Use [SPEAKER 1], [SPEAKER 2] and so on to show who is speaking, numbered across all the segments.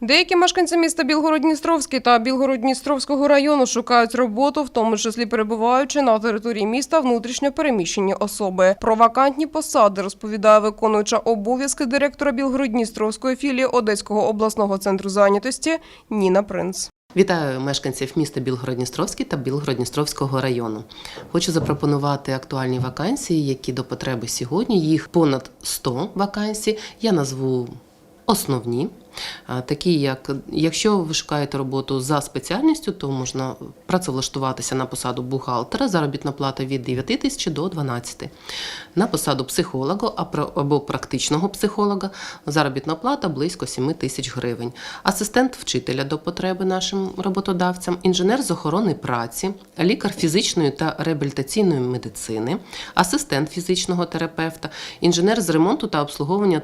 [SPEAKER 1] Деякі мешканці міста Білгород-Дністровський та Білгород-Дністровського району шукають роботу, в тому числі перебуваючи на території міста внутрішньо переміщені особи. Про вакантні посади розповідає виконуюча обов'язки директора Білгород-Дністровської філії Одеського обласного центру зайнятості Ніна Принц.
[SPEAKER 2] Вітаю мешканців міста Білгород-Дністровський та Білгород-Дністровського району. Хочу запропонувати актуальні вакансії, які до потреби сьогодні. Їх понад 100 вакансій. Я назву основні. Такі як якщо ви шукаєте роботу за спеціальністю, то можна працевлаштуватися на посаду бухгалтера, заробітна плата від 9 тисяч до 12. На посаду психолога або практичного психолога заробітна плата близько 7 тисяч гривень. Асистент вчителя до потреби нашим роботодавцям, інженер з охорони праці, лікар фізичної та реабілітаційної медицини, асистент фізичного терапевта, інженер з ремонту та обслуговування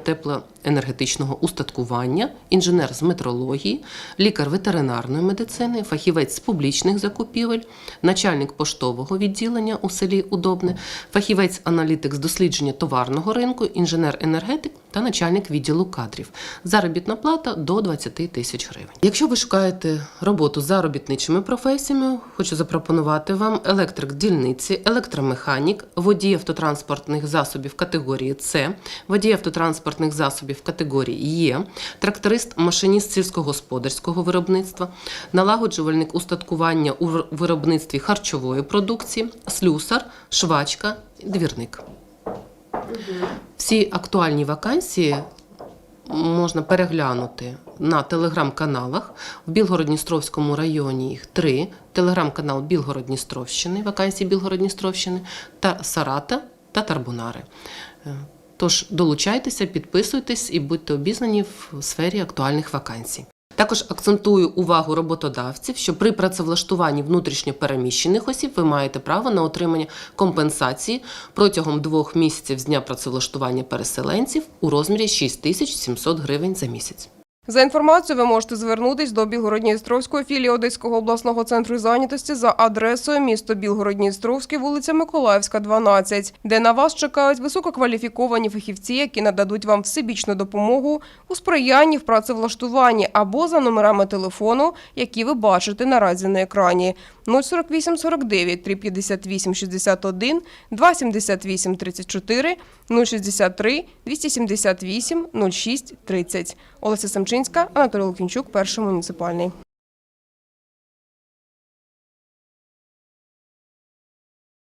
[SPEAKER 2] теплоенергетичного устаткування, інженер з метрології, лікар ветеринарної медицини, фахівець з публічних закупівель, начальник поштового відділення у селі Удобне, фахівець-аналітик з дослідження товарного ринку, інженер-енергетик та начальник відділу кадрів. Заробітна плата до 20 тисяч гривень. Якщо ви шукаєте роботу з заробітничими професіями, хочу запропонувати вам електрик дільниці, електромеханік, водій автотранспортних засобів категорії С, водій автотранспортних засобів категорії Е, тракторист, машиніст сільськогосподарського виробництва, налагоджувальник устаткування у виробництві харчової продукції, слюсар, швачка, двірник. Всі актуальні вакансії можна переглянути на телеграм-каналах. В Білгород-Дністровському районі їх три. Телеграм-канал Білгород-Дністровщини, вакансії Білгород-Дністровщини та Сарата та Тарбунари. Тож долучайтеся, підписуйтесь і будьте обізнані в сфері актуальних вакансій. Також акцентую увагу роботодавців, що при працевлаштуванні внутрішньо переміщених осіб ви маєте право на отримання компенсації протягом двох місяців з дня працевлаштування переселенців у розмірі 6700 гривень за місяць.
[SPEAKER 1] За інформацією, ви можете звернутись до Білгород-Дністровської філії Одеського обласного центру зайнятості за адресою місто Білгород-Дністровський, вулиця Миколаївська, 12, де на вас чекають висококваліфіковані фахівці, які нададуть вам всебічну допомогу у сприянні в працевлаштуванні або за номерами телефону, які ви бачите наразі на екрані 048 49 358 61 278 34 063 278 06 30. Олеся Самчинська, Анатолій Лукінчук, перший муніципальний.